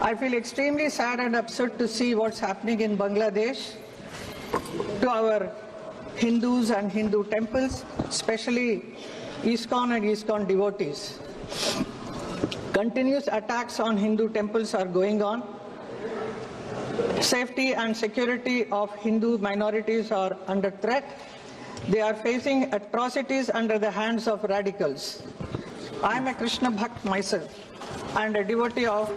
I feel extremely sad and upset to see what's happening in Bangladesh to our Hindus and Hindu temples, especially ISKCON and ISKCON devotees. Continuous attacks on Hindu temples are going on. Safety and security of Hindu minorities are under threat. They are facing atrocities under the hands of radicals. I am a Krishna Bhakt myself and a devotee of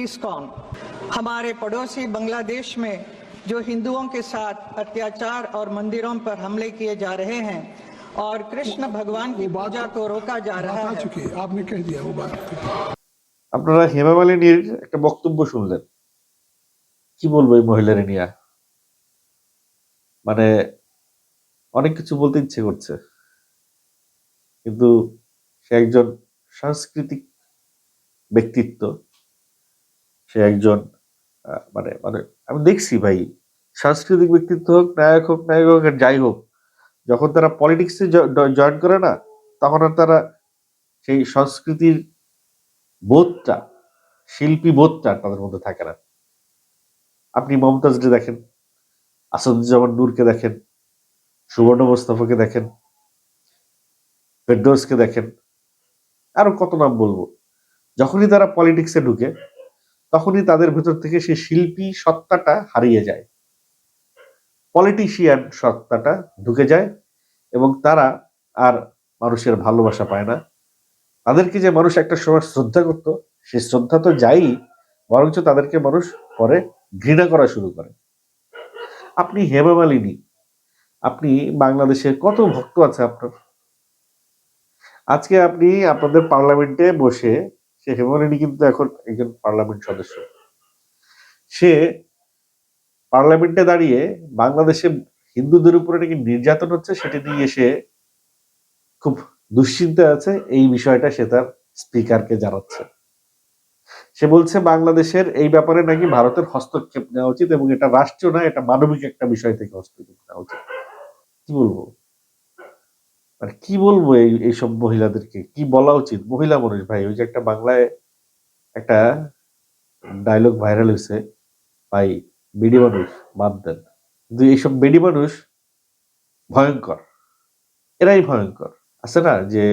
ISKCON. हमारे पड़ोसी बांग्लादेश में जो हिंदुओं के साथ अत्याचार और मंदिरों पर हमले किए जा रहे हैं और कृष्ण भगवान की पूजा को रोका जा रहा बात आ है चुकी है आपने कह दिया वो बात আপনারা হেমা মালিনীর একটা বক্তব্য শুনলেন কি বলবো এই মহিলার নিয়ে মানে অনেক কিছু বলতে ইচ্ছে করছে কিন্তু সে একজন সাংস্কৃতিক ব্যক্তিত্ব সে একজন মানে মানে আমি দেখছি ভাই, সাংস্কৃতিক ব্যক্তিত্ব হোক, নায়ক হোক নায়ক হোক যাই হোক, যখন তারা পলিটিক্সে জয়েন করে না, তখন আর তারা সেই সংস্কৃতির বোধটা, শিল্পী বোধটা তাদের মধ্যে থাকে না। আপনি মমতাজকে দেখেন, আসাদুজ্জামান নূরকে দেখেন, সুবর্ণ মোস্তফাকে দেখেন, ফেরদৌসকে দেখেন, আরও কত নাম বলব। যখনই তারা পলিটিক্সে ঢুকে তখনই তাদের ভেতর থেকে সেই শিল্পী সত্তাটা হারিয়ে যায়। পলিটিশিয়ান সত্তাটা ঢুকে যায় এবং তারা আর মানুষের ভালোবাসা পায় না। তাদেরকে যে মানুষ একটা সময় শ্রদ্ধা করতো, সেই শ্রদ্ধা তো যাই বরঞ্চ তাদেরকে মানুষ পরে ঘৃণা করা শুরু করে। আপনি হেমা মালিনী, আপনি বাংলাদেশে কত ভক্ত আছে আপনার? আজকে আপনি আপনাদের পার্লামেন্টে বসে সে হেমা মালিনী কিন্তু এখন একজন পার্লামেন্ট সদস্য। সে পার্লামেন্টে দাঁড়িয়ে বাংলাদেশে হিন্দুদের উপরে নাকি নির্যাতন হচ্ছে, সেটা নিয়ে সে খুব দুশ্চিন্তা আছে। এই বিষয়টা সে তার স্পিকারকে জানাচ্ছে। সে বলছে, বাংলাদেশের এই ব্যাপারে নাকি ভারতের হস্তক্ষেপ নেওয়া উচিত এবং এটা রাষ্ট্রীয় না এটা মানবিক একটা বিষয় থেকে হস্তক্ষেপ নেওয়া উচিত। কি বলব? মানে কি বলব এই, এইসব মহিলাদেরকে? কি বলা উচিত? মহিলা মানুষ ভাই, ওই যে একটা বাংলায় একটা ডায়লগ ভাইরাল হয়েছে ভাই, বেডি মানুষ, বাদ দেন। কিন্তু এইসব বেডি মানুষ ভয়ঙ্কর। এরাই ভয়ঙ্কর। আছে না যে,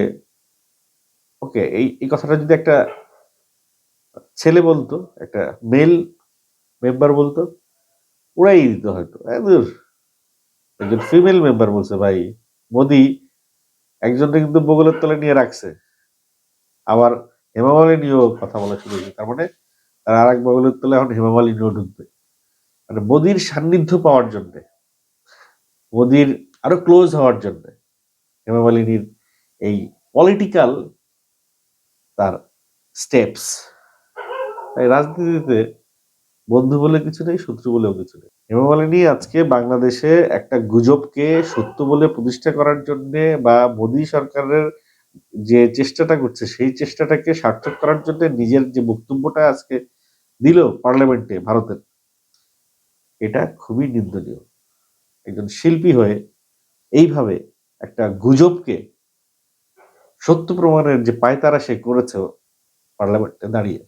ওকে, এই এই কথাটা যদি একটা ছেলে বলতো, একটা মেল মেম্বার বলতো উড়াই দিত হয়তো। একজন ফিমেল মেম্বার বলছে, ভাই, মোদি একজনকে কিন্তু বগলের তলে নিয়ে রাখছে। আবার হেমামালিনীও কথা বলা শুরু হয়েছে। তার মানে আর এক বগলের তলে এখন হেমামালিনীও ঢুকবে। মানে মোদির সান্নিধ্য পাওয়ার জন্য, মোদির আরও ক্লোজ হওয়ার জন্য হেমামালিনীর এই পলিটিক্যাল তার স্টেপস তাই রাজনীতিতে বন্ধু বলে কিছু নেই, শত্রু বলেও কিছু নেই। হেমা মালিনী আজকে বাংলাদেশে একটা গুজবকে সত্য বলে প্রতিষ্ঠা করার জন্য বা মোদী সরকারের যে চেষ্টাটা করছে, সেই চেষ্টাটাকে সার্থক করার জন্য নিজের যে বক্তব্যটা আজকে দিল পার্লামেন্টে ভারতের, এটা খুবই নিন্দনীয়। একজন শিল্পী হয়ে এইভাবে একটা গুজবকে সত্য প্রমাণের যে পায়তারা সে করেছে পার্লামেন্টে দাঁড়িয়ে।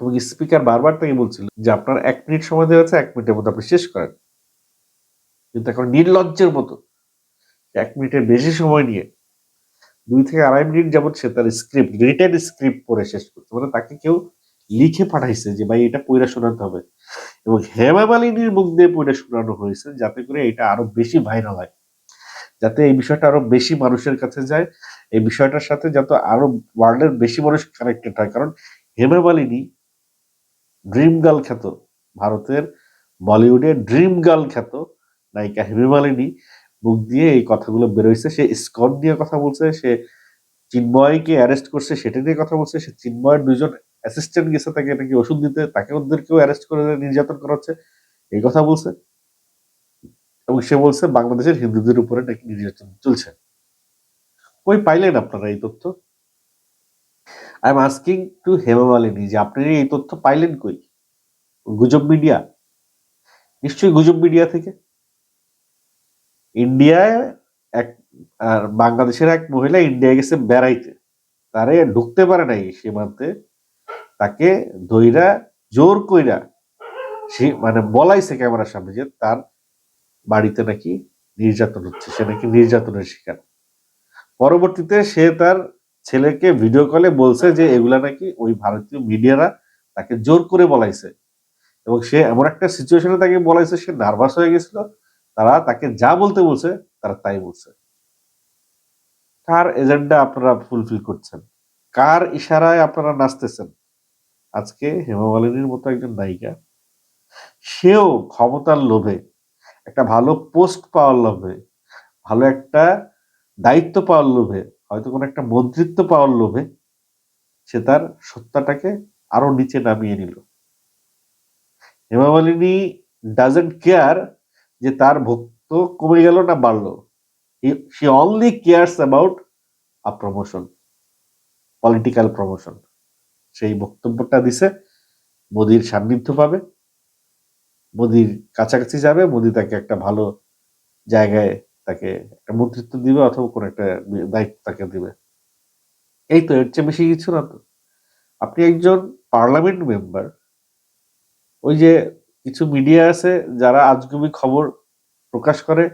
এবং স্পিকার বারবার তাকে বলছিল যে আপনার এক মিনিট সময় দেওয়া আছে, এক মিনিটের মধ্যে আপনি শেষ করেন। কিন্তু এখন নির্লজ্জের মতো এক মিনিটের বেশি সময় নিয়ে দুই থেকে আড়াই মিনিট যাবত সে তার স্ক্রিপ্ট রিটেন স্ক্রিপ্ট পড়ে শেষ করছে। মানে তাকে কেউ লিখে পাঠাইছে যে, ভাই, এটা পড়ে শোনাতে হবে। এবং হেমা মালিনীর মুখ দিয়ে পড়ে শোনানো হয়েছে যাতে করে এটা আরও বেশি ভাইরাল হয়। যাতে এই বিষয়টা আরও বেশি মানুষের কাছে যায়, এই বিষয়টার সাথে যাতে আরও ওয়ার্ল্ডের বেশি মানুষ কানেক্টেড হয়। কারণ হেমা মালিনী ড্রিম গার্ল খ্যাত। ভারতের বলিউডে ড্রিম গার্ল খ্যাত নায়িকা হেমা মালিনী মুখ দিয়ে এই কথাগুলো বেরোইছে। সে স্কন নিয়ে কথা বলছে, সে চিন্ময়কে অ্যারেস্ট করছে, সেটা নিয়ে কথা বলছে, সে চিন্ময়ের দুজন অ্যাসিস্ট্যান্ট গেছে তাকে নাকি ওষুধ দিতে, তাকে ওদেরকেও অ্যারেস্ট করে নির্যাতন করা হচ্ছে, এই কথা বলছে। এবং সে বলছে, বাংলাদেশের হিন্দুদের উপরে নাকি নির্যাতন চলছে। কই পাইলেন আপনারা এই তথ্য? I am asking to Hema Malini যে আপনি এই তথ্য পাইলেন কই? গুজব মিডিয়া নিশ্চয়ই গুজব মিডিয়া থেকে। ইন্ডিয়ায় এক, আর বাংলাদেশের এক মহিলা ইন্ডিয়া গেছে বেড়াইতে। তারে ঢুকতে পারে নাই সীমান্তে। তাকে দইরা জোর কইরা সে মানে বলাইছে ক্যামেরার সামনে যে তার বাড়িতে নাকি নির্যাতন হচ্ছে, সে নাকি নির্যাতনের শিকার। পরবর্তীতে সে তার ছেলেকে ভিডিও কলে বলছে যে এগুলা নাকি ওই ভারতীয় মিডিয়ারা তাকে জোর করে বলাইছে। এবং সে এমন একটা সিচুয়েশনে তাকে বলাইছে সে নার্ভাস হয়ে গেছিল। তারা তাকে যা বলতে বলছে, তারা তাই বলছে। কার এজেন্ডা আপনারা ফুলফিল করছেন? কার ইশারায় আপনারা নাচতেছেন? আজকে হেমা মালিনীর মতো একজন নায়িকা, সেও ক্ষমতার লোভে, একটা ভালো পোস্ট পাওয়ার লোভে, ভালো একটা দায়িত্ব পাওয়ার লোভে, হয়তো কোনো একটা মন্ত্রিত্ব পাওয়ার লোভে, সে তার সত্তাটাকে আরও নিচে নামিয়ে নিল। হেমা মালিনী ডাজেন্ট কেয়ার যে তার ভক্ত কমে গেল না বাড়লো। She only cares about a promotion political promotion সেই বক্তব্যটা দিছে, মোদির সান্নিধ্য পাবে, মোদির কাছাকাছি যাবে, মোদি তাকে একটা ভালো জায়গায় তাকে একটা মন্ত্রিত্ব দিবে অথবা কোনো একটা দায়িত্ব তাকে দিবে। এই তো এর চেয়ে বেশি কিছু না তো। আপনি একজন পার্লামেন্ট মেম্বার ওই যে কিছু মিডিয়া আছে যারা আজগুবি খবর প্রকাশ করে,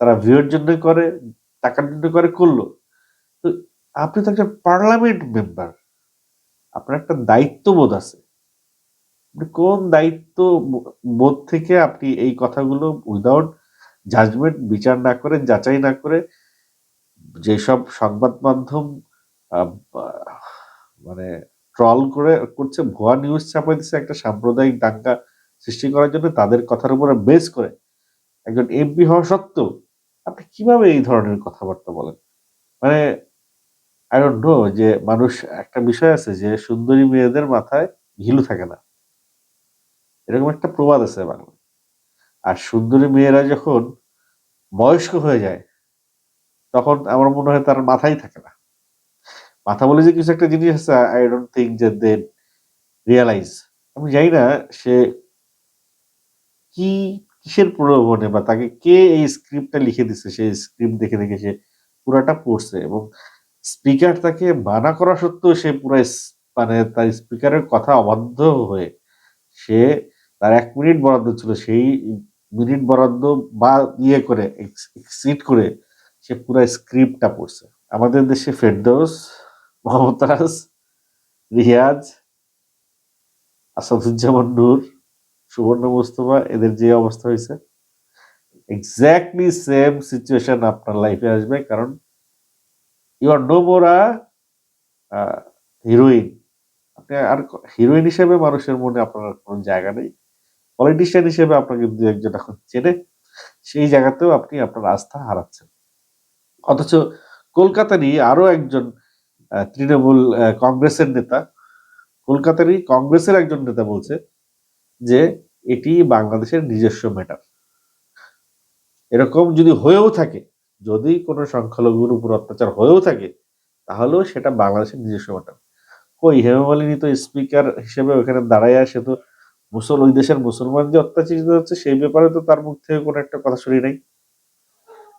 তারা ভিউর জন্য করে, টাকার জন্য করে, করল। তো আপনি তো একটা পার্লামেন্ট মেম্বার আপনার একটা দায়িত্ববোধ আছে। কোন দায়িত্ব বোধ থেকে আপনি এই কথাগুলো উইদাউট জাজমেন্ট বিচার না করে, যাচাই না করে, যেসব সংবাদ মাধ্যম মানে ট্রল করে করছে, ভুয়া নিউজ ছাপাই দিচ্ছে একটা সাম্প্রদায়িক দাঙ্গা সৃষ্টি করার জন্য তাদের কথার উপরে বেস করে। একজন এমপি হওয়া সত্ত্বেও আপনি কীভাবে এই ধরনের কথাবার্তা বলেন? মানে আই ডোন্ট নো যে মানুষ, একটা বিষয় আছে যে সুন্দরী মেয়েদের মাথায় ঘিলু থাকে না। এরকম একটা প্রবাদ আছে বাংলা আর সুন্দরী মেয়েরা যখন বয়স্ক হয়ে যায়, তখন আমার মনে হয় তার মাথাই থাকে না। মাথা বলে যে কিছু একটা জিনিস আছে আই ডোন্ট থিঙ্ক যে দে রিয়ালাইজ আমি জানি না সে কি কিসের প্রলোভনে বা তাকে কে এই স্ক্রিপ্টটা লিখে দিচ্ছে সেই স্ক্রিপ্ট দেখে দেখে সে পুরাটা পড়ছে এবং স্পিকার তাকে মানা করা সত্ত্বেও সে পুরো মানে তার স্পিকারের কথা অবাধ্য হয়ে সে তার এক মিনিট বরাদ্দ ছিল, সেই মিনিট বরাদ্দ বা ইয়ে করে এক্সিট করে সে পুরো স্ক্রিপ্টটা পড়ছে। আমাদের দেশে ফেরদৌস মমতাজ রিয়াজ, আসাদুজ্জামান নূর, সুবর্ণ মুস্তফা, এদের যে অবস্থা হয়েছে এক্স্যাক্টলি সেম সিচুয়েশন আপনার লাইফে আসবে, কারণ you are no more a heroine আপনি আর হিরোইন হিসেবে মানুষের মনে আপনার কোনো জায়গা নেই। পলিটিশিয়ান হিসেবে আপনাকে দু একজন এখন চেনে, সেই জায়গাতেও আপনি আপনার আস্থা হারাচ্ছেন। অথচ কলকাতা নিয়ে আরও একজন তৃণমূল কংগ্রেসের নেতা। কলকাতারই কংগ্রেসের একজন নেতা বলছে যে, এটি বাংলাদেশের নিজস্ব ম্যাটার এরকম যদি হয়েও থাকে, যদি কোনো সংখ্যালঘুর উপর অত্যাচার হয়েও থাকে, তাহলেও সেটা বাংলাদেশের নিজস্ব ম্যাটার কই হেমা মালিনী তো স্পিকার হিসেবে ওখানে দাঁড়ায় আসে তো মুসল, ওই দেশের মুসলমান যে অত্যাচারিত হচ্ছে, সেই ব্যাপারে তো তার মুখ থেকে কোনো একটা কথা শুনি নাই।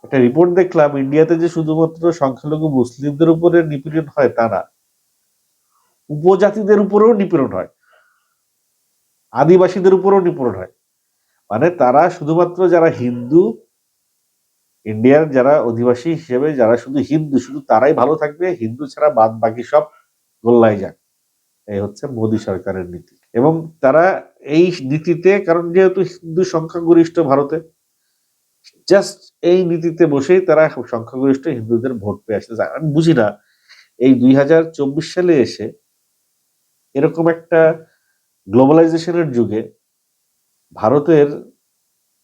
একটা রিপোর্ট দেখলাম ইন্ডিয়াতে যে শুধুমাত্র সংখ্যালঘু মুসলিমদের উপরে নিপীড়ন হয় তা না, উপজাতিদের উপরেও নিপীড়ন হয়, আদিবাসীদের উপরেও নিপীড়ন হয়। মানে তারা শুধুমাত্র যারা হিন্দু ইন্ডিয়ার যারা অধিবাসী হিসেবে, যারা শুধু হিন্দু, শুধু তারাই ভালো থাকবে, হিন্দু ছাড়া বাদ বাকি সব গোল্লায় যাক। এই হচ্ছে মোদী সরকারের নীতি। এবং তারা এই নীতিতে, কারণ যেহেতু হিন্দু সংখ্যাগরিষ্ঠ ভারতে জাস্ট এই নীতিতে বসেই তারা সংখ্যাগরিষ্ঠ হিন্দুদের ভোট পেয়ে আসতে চায় আমি বুঝি না, এই দুই হাজার চব্বিশ সালে এসে এরকম একটা গ্লোবালাইজেশনের যুগে ভারতের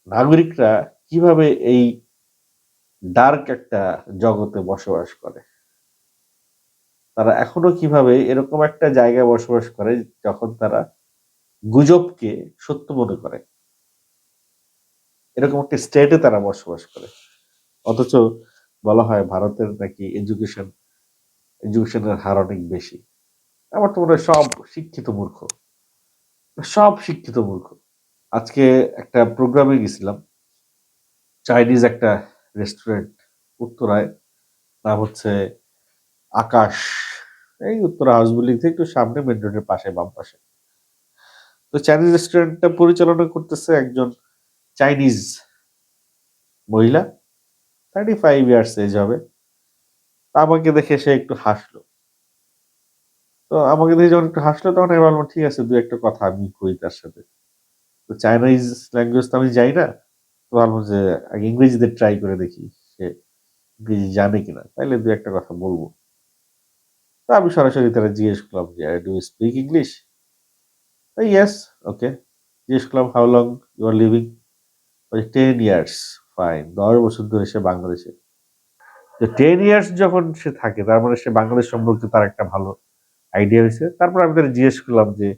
নাগরিকরা কীভাবে এই ডার্ক একটা জগতে বসবাস করে? তারা এখনও কীভাবে এরকম একটা জায়গায় বসবাস করে যখন তারা গুজবকে সত্য মনে করে? এরকম একটা স্টেটে তারা বসবাস করে। অথচ বলা হয় ভারতের নাকি এডুকেশন এডুকেশনের হার অনেক বেশি। আমার তো মনে হয় সব শিক্ষিত মূর্খ। সব শিক্ষিত মূর্খ। আজকে একটা প্রোগ্রামে গেছিলাম। চাইনিজ একটা রেস্টুরেন্ট উত্তরায়। নাম হচ্ছে আকাশ। এই উত্তরা হাউস বিল্ডিং থেকে একটু সামনে মেন রোডের পাশে, বাম পাশে। তো চাইনিজ রেস্টুরেন্টটা পরিচালনা করতেছে একজন চাইনিজ মহিলা থার্টি ফাইভ ইয়ার্স এজ হবে। তা আমাকে দেখে সে একটু হাসলো। তো আমাকে দেখে যখন একটু হাসলো, তখন আমি বললাম ঠিক আছে, দু একটা কথা আমি কই তার সাথে। তো চাইনিজ ল্যাঙ্গুয়েজ তো আমি যাই না, তো ভাবলাম যে আগে ইংরেজিতে ট্রাই করে দেখি সে ইংরেজি জানে কিনা। তাইলে দু একটা কথা বলব। তা আমি সরাসরি তারা জিজ্ঞেস করলাম যে do speak English yes okay জিজ্ঞেস করলাম how long you are living ten years fine দশ বছর ধরে সে বাংলাদেশে। তো টেন ইয়ার্স যখন সে থাকে, তার মানে সে বাংলাদেশ সম্পর্কে তার একটা ভালো আইডিয়া হয়েছে। তারপর আমি তারা জিজ্ঞেস করলাম যে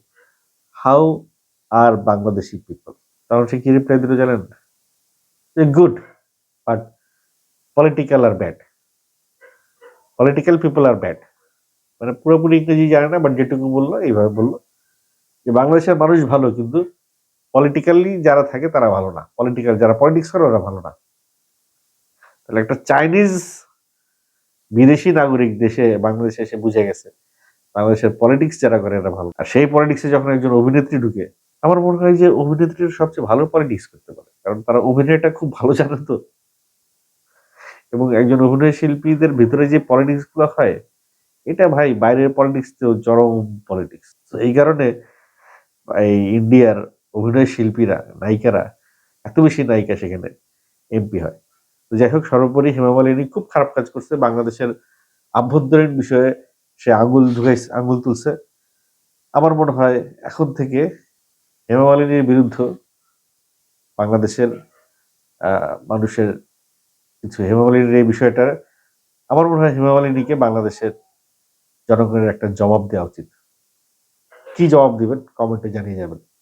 হাউ আর বাংলাদেশি পিপল তখন সে কি রিপ্লাই দিল জানেন? Good but political are bad political people are bad মানে পুরোপুরি ইংরেজি জানে না বাট যেটুকু বলল, এইভাবে বলল। যে বাংলাদেশের মানুষ ভালো, কিন্তু পলিটিক্যালি যারা থাকে তারা ভালো না। পলিটিক্যাল যারা পলিটিক্স করে, ওরা ভালো না। তাহলে একটা চাইনিজ বিদেশি নাগরিক দেশে, বাংলাদেশে এসে বুঝে গেছে, বাংলাদেশের পলিটিক্স যারা করে এরা ভালো। আর সেই পলিটিক্সে যখন একজন অভিনেত্রী ঢুকে, আমার মনে হয় যে অভিনেত্রীর সবচেয়ে ভালো পলিটিক্স করতে পারে। কারণ তারা অভিনয়টা খুব ভালো জানে তো। এবং একজন অভিনয় শিল্পীদের ভিতরে যে পলিটিক্সগুলো হয়, এটা ভাই বাইরের পলিটিক্স তো চরম পলিটিক্স তো এই কারণে এই ইন্ডিয়ার অভিনয় শিল্পীরা, নায়িকারা, এত বেশি নায়িকা সেখানে এমপি হয়। তো যাই হোক, সর্বোপরি হেমা মালিনী খুব খারাপ কাজ করছে। বাংলাদেশের আভ্যন্তরীণ বিষয়ে সে আঙ্গুল ঢুকাইছে আঙ্গুল তুলছে। আমার মনে হয় এখন থেকে হেমা মালিনীর বিরুদ্ধে বাংলাদেশের মানুষের কিছু হেমা মালিনীর এই বিষয়টা, আমার মনে হয় হেমা মালিনীকে বাংলাদেশের জনগণের একটা জবাব দেওয়া উচিত। কি জবাব দিবেন? কমেন্টে জানিয়ে যাবেন।